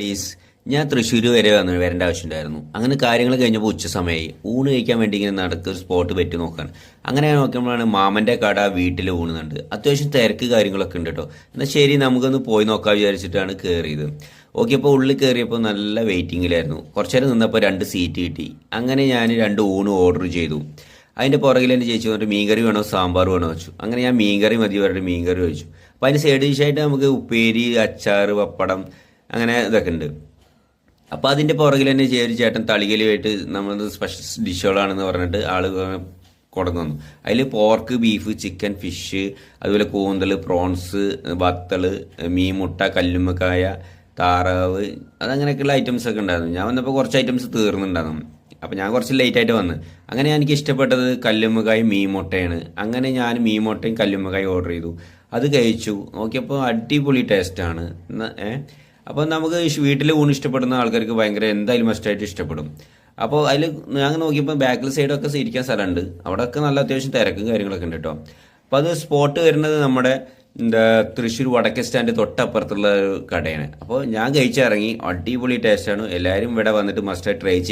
ഡീസ് ഞാൻ തൃശ്ശൂർ വരെ വന്ന് വരേണ്ട ആവശ്യമുണ്ടായിരുന്നു. അങ്ങനെ കാര്യങ്ങൾ കഴിഞ്ഞപ്പോൾ ഉച്ച സമയമായി ഊണ് കഴിക്കാൻ വേണ്ടി ഇങ്ങനെ നടക്കുക ഒരു സ്പോട്ട് പറ്റി നോക്കാൻ അങ്ങനെ നോക്കുമ്പോഴാണ് മാമന്റെ കട വീട്ടിൽ ഊണുന്നുണ്ട്. അത്യാവശ്യം തിരക്ക് കാര്യങ്ങളൊക്കെ ഉണ്ട് കേട്ടോ. എന്നാൽ ശരി നമുക്കൊന്ന് പോയി നോക്കാൻ വിചാരിച്ചിട്ടാണ് കയറിയത് ഓക്കെ അപ്പോൾ ഉള്ളിൽ കയറിയപ്പോൾ നല്ല വെയിറ്റിങ്ങിലായിരുന്നു. കുറച്ച് നേരം നിന്നപ്പോൾ രണ്ട് സീറ്റ് കിട്ടി. അങ്ങനെ ഞാൻ രണ്ട് ഊണ് ഓർഡർ ചെയ്തു. അതിന്റെ പുറകിൽ എന്റെ ചേച്ചി വന്നിട്ട് മീൻകറി വേണോ സാമ്പാർ വേണോ വെച്ചു അങ്ങനെ ഞാൻ മീൻകറി മതി പറഞ്ഞിട്ട് മീൻകറി വെച്ചു അപ്പോൾ അതിന്റെ സൈഡ് ഡിഷായിട്ട് നമുക്ക് ഉപ്പേരി അച്ചാർ പപ്പടം അങ്ങനെ ഇതൊക്കെ ഉണ്ട്. അപ്പോൾ അതിന്റെ പുറകിൽ തന്നെ ഒരു ചേട്ടൻ തളികലുമായിട്ട് നമ്മൾ സ്പെഷ്യൽ ഡിഷുകളാണെന്ന് പറഞ്ഞിട്ട് ആൾ കൊടന്നു വന്നു. അതിൽ പോർക്ക് ബീഫ് ചിക്കൻ ഫിഷ് അതുപോലെ കൂന്തൽ പ്രോൺസ് വത്തൾ മീൻ മുട്ട കല്ലുമ്മക്കായ താറാവ് അതങ്ങനെയൊക്കെയുള്ള ഐറ്റംസ് ഒക്കെ ഉണ്ടായിരുന്നു. ഞാൻ വന്നപ്പോൾ കുറച്ച് ഐറ്റംസ് തീർന്നുണ്ടായിരുന്നു അപ്പോൾ ഞാൻ കുറച്ച് ലേറ്റായിട്ട് വന്ന്. അങ്ങനെ എനിക്ക് ഇഷ്ടപ്പെട്ടത് കല്ലുമ്മക്കായും മീൻ മുട്ടയാണ് അങ്ങനെ ഞാൻ മീൻ മുട്ടയും കല്ലുമ്മക്കായും ഓർഡർ ചെയ്തു. അത് കഴിച്ചു. നോക്കിയപ്പോൾ അടിപൊളി ടേസ്റ്റാണ് ഏഹ് അപ്പോൾ നമുക്ക് വീട്ടിൽ ഊണ് ഇഷ്ടപ്പെടുന്ന ആൾക്കാർക്ക് ഭയങ്കര എന്തായാലും മസ്റ്റായിട്ട് ഇഷ്ടപ്പെടും. അപ്പോൾ അതിൽ ഞാൻ നോക്കിയപ്പോൾ ബാക്കിൽ സൈഡൊക്കെ ഇരിക്കാൻ സ്ഥലമുണ്ട്. അവിടെയൊക്കെ നല്ല അത്യാവശ്യം തിരക്കും കാര്യങ്ങളൊക്കെ ഉണ്ട് കേട്ടോ. അപ്പോൾ അത് സ്പോട്ട് വരുന്നത് നമ്മുടെ എന്താ തൃശ്ശൂർ വടക്കേ സ്റ്റാൻഡ് തൊട്ടപ്പുറത്തുള്ള ഒരു കടയാണ്. അപ്പോൾ ഞാൻ കഴിച്ചിറങ്ങി അടിപൊളി ടേസ്റ്റാണ് എല്ലാവരും ഇവിടെ വന്നിട്ട് മസ്റ്റായിട്ട് ട്രൈ ചെയ്ത്